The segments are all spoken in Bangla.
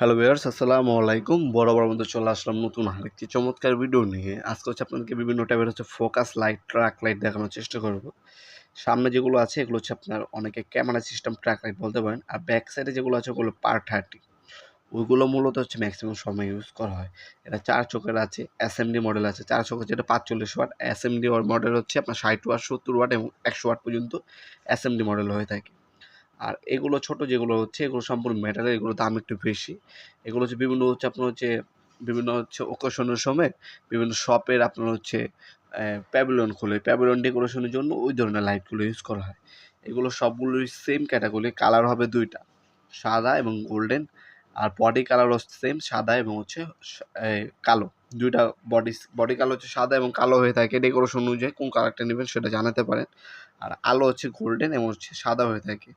হ্যালো ভিউয়ার্স আসসালামু আলাইকুম। বড় বড় মধ্যে চলে আসলাম নতুন আরেকটি চমৎকার ভিডিও নিয়ে। আজকে হচ্ছে আপনাদেরকে বিভিন্ন টাইপের হচ্ছে ফোকাস লাইট ট্র্যাক লাইট দেখানোর চেষ্টা করব। সামনে যেগুলো আছে, এগুলো হচ্ছে আপনার অনেকে ক্যামেরা সিস্টেম ট্র্যাক লাইট বলতে পারেন। আর ব্যাক সাইডে যেগুলো আছে, ওগুলো পার থার্টি ওইগুলো মূলত হচ্ছে ম্যাক্সিমাম সময় ইউজ করা হয়। এটা চার চোখের আছে এসএমডি মডেল আছে। চার চোখের যেটা পাঁচচল্লিশ ওয়াট এসএমডি মডেল হচ্ছে আপনার ষাট ওয়াট সত্তর ওয়াট এবং একশো ওয়াট পর্যন্ত এসএমডি মডেল হয়ে থাকে। আর এগুলো ছোট যেগুলো হচ্ছে, এগুলো সম্পূর্ণ মেটালের এগুলো দাম একটু বেশি। এগুলো হচ্ছে বিভিন্ন হচ্ছে আপনার হচ্ছে, বিভিন্ন হচ্ছে ওকেশনের সময় বিভিন্ন শপের আপনার হচ্ছে প্যাভিলিয়ন খোলে। প্যাভিলিয়ন ডেকোরেশনের জন্য ওই ধরনের লাইটগুলো ইউজ করা হয়। এগুলো সবগুলোই সেম ক্যাটাগরি কালার হবে দুইটা। সাদা এবং গোল্ডেন আর বডি কালার হচ্ছে সেম সাদা এবং হচ্ছে কালো। দুইটা বডি বডি কালার হচ্ছে সাদা এবং কালো হয়ে থাকে। ডেকোরেশন অনুযায়ী কোন কালারটা নেবেন সেটা জানাতে পারেন। আর আলো হচ্ছে গোল্ডেন এবং হচ্ছে সাদা হয়ে থাকে।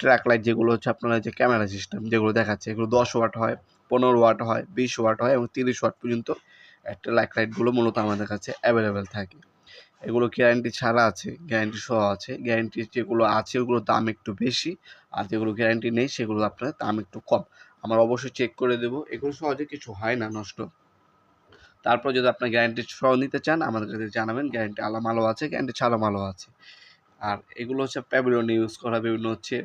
ট্র্যাক লাইট যেগুলো হচ্ছে আপনার যে ক্যামেরা সিস্টেম যেগুলো দেখাচ্ছে, এগুলো দশ ওয়াট হয়, পনেরো ওয়াট হয়, বিশ ওয়াট হয় এবং তিরিশ ওয়াট পর্যন্ত লাইট লাইটগুলো মূলত আমাদের কাছে অ্যাভেলেবেল থাকে। এগুলো গ্যারান্টি ছাড়া আছে গ্যারান্টি সহ আছে। গ্যারান্টি যেগুলো আছে ওগুলোর দাম একটু বেশি আর যেগুলো গ্যারান্টি নেই সেগুলো আপনার দাম একটু কম। আমরা অবশ্যই চেক করে দেবো। এগুলো সহজে কিছু হয় না, নষ্ট। তারপর যদি আপনার গ্যারান্টি সহ নিতে চান, আমাদের কাছে জানাবেন গ্যারান্টি আলা মালও আছে গ্যারান্টি ছাড়া মালও আছে। আর এগুলো হচ্ছে প্যাভিলিয়ন ইউজ করা বিভিন্ন হচ্ছে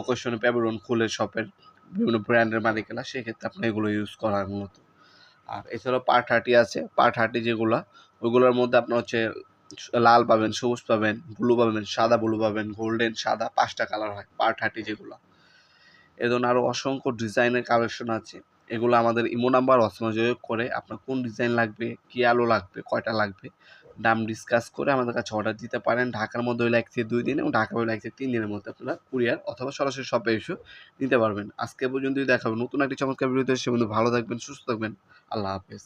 অকেশনে প্যাভিলিয়ন খুলে শপের বিভিন্ন ব্র্যান্ডের মালিকেরা সেক্ষেত্রে আপনার এগুলো ইউজ করা মূলত। আর এছাড়াও পার থার্টি আছে পার থার্টি যেগুলো, ওইগুলোর মধ্যে আপনার হচ্ছে লাল পাবেন, সবুজ পাবেন, ব্লু পাবেন, সাদা ব্লু পাবেন, গোল্ডেন, সাদা, পাঁচটা কালার হয় পার থার্টি যেগুলো। এ ধরনের আরও অসংখ্য ডিজাইনের কালেকশন আছে। এগুলো আমাদের ইমো নাম্বার অসংযোগ করে আপনার কোন ডিজাইন লাগবে, কী আলো লাগবে, কয়টা লাগবে, দাম ডিসকাস করে আমাদের কাছে অর্ডার দিতে পারেন। ঢাকার মধ্যে হলে এক থেকে দুই দিন এবং ঢাকা হলে এক থেকে তিন দিনের মধ্যে আপনারা কুরিয়ার অথবা সরাসরি সব এসে নিতে পারবেন। আজকে পর্যন্তই দেখাবেন নতুন একটি চমৎকার ভিডিওতে সে বন্ধু ভালো থাকবেন, সুস্থ থাকবেন। আল্লাহ হাফেজ।